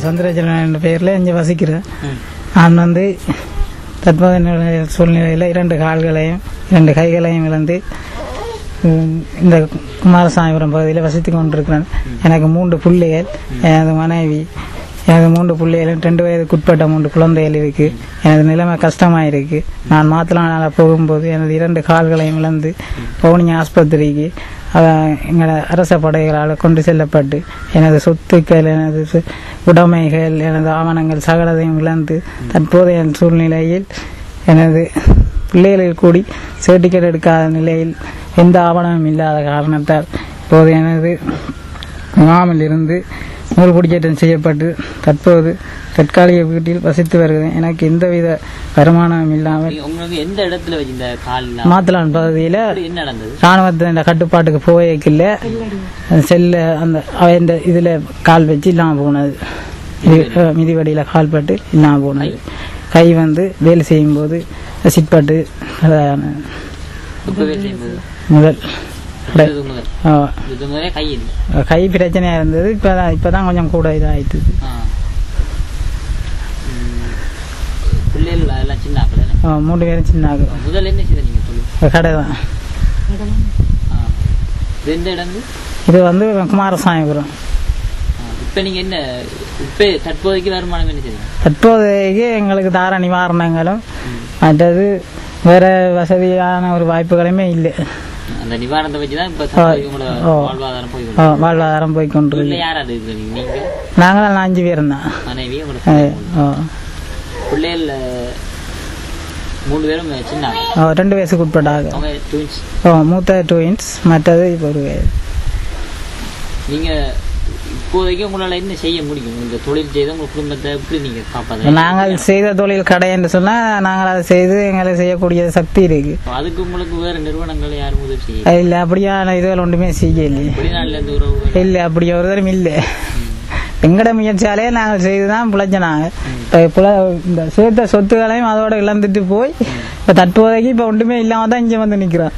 நான் சந்திரஜலன் என்ற பெயரில் இங்கே வசிக்கிறேன் நான் வந்து தற்போதைய நிலை- சூழ்நிலையில் இரண்டு கால்களையும் இரண்டு கைகளையும் இழந்து இந்த குமாரசாமிபுரம் பகுதியில் வசித்து கொண்டிருக்கிறேன். எனக்கு மூன்று பிள்ளைகள் எனது மனைவி எனது மூன்று பிள்ளைகளும் ரெண்டு வயதுக்குட்பட்ட மூன்று குழந்தைகள் இருக்கு. எனது நிலைமை கஷ்டமாக இருக்கு நான் மாத்தலாம் போகும்போது எனது இரண்டு கால்களையும் இழந்து பவுனி ஆஸ்பத்திரிக்கு எங்களை எங்களோட அரச படைகளால் கொண்டு செல்லப்பட்டு எனது சொத்துக்கள் எனது சு- உடைமைகள் எனது ஆவணங்கள் சகலதையும் இழந்து தற்போதைய சூழ்நிலையில் எனது பிள்ளைகளில் கூடி சர்டிஃபிகேட் எடுக்காத நிலையில் எந்த ஆவணமும் இல்லாத காரணத்தால் இப்போது எனது முகாமில் இருந்து நூல் குடியேற்றம் செய்யப்பட்டு தற்போது தற்காலிக வீட்டில் வசித்து வருகிறேன். எனக்கு எந்தவித வருமானமும் இல்லாமல் எந்த இடத்துல மாத்தலான் பகுதியில் ராணுவத்தின் கட்டுப்பாட்டுக்கு போய்க்கில்ல செல்ல அந்த இந்த இதில் கால் வச்சு இல்லாமல் போனது. மிதிவடியில் கால் பட்டு இல்லாமல் போனது. கை வந்து வேலை செய்யும்போது சிட்பட்டு முதல். கை பிரச்சனையாக இருந்தது. இப்போ இப்போ தான்? கொஞ்சம் கூட என்ன? மூணு பேரும் சின்ன கடை தான். இது வந்து குமாரசாமிபுரம். இப்ப நீங்க என்ன இப்ப தற்போதைக்கு வருமானம் என்ன தற்போதைக்கு எங்களுக்கு தார நிவாரணங்களும் மற்றது வேற வசதியான ஒரு வாய்ப்புகளுமே இல்லை. அந்த நிவாரணத்தை இப்ப தற்போதைக்கு உங்களோட ஓ. வாழ்வாதாரம் போய் வாழ்வாதாரம் போய் கொண்டிருக்கு. யார் அது இது நீங்க? நீங்க நாங்களும் அஞ்சு பேர் தான் மனைவி பிள்ளைகள் மூணு பேரும் சின்ன ரெண்டு வயசுக்கு உட்பட்டாக. ஓ, மூத்த ட்வின்ஸ் மற்றது இப்போ ஒரு வயது. இப்போதைக்கு உங்களால என்ன செய்ய முடியும்? இந்த தொழில் செய்து உங்க குடும்பத்தை எப்படி நீங்க காப்பாற்ற நாங்கள் செய்த தொழில் கடை என்று சொன்னால் நாங்கள் அதை செய்து எங்களுக்கு செய்யக்கூடிய சக்தி இருக்கு. அதுக்கு உங்களுக்கு வேற நிறுவனங்கள் யாரும் உதவி செய்ய இல்லை அப்படியான இதுகள் ஒன்றுமே இருந்து உறவுகள்? இல்லை அப்படி ஒரு தரம் இல்லை எங்கட முயற்சியாலே நாங்கள் செய்து தான் பிழைச்சனாங்க இப்போ புல இந்த சேர்த்த சொத்துக்களையும் அதோட இழந்துட்டு போய் இப்போ தற்போதைக்கு இப்போ ஒன்றுமே இல்லாமல் தான் இங்கே வந்து நிற்கிறோம்.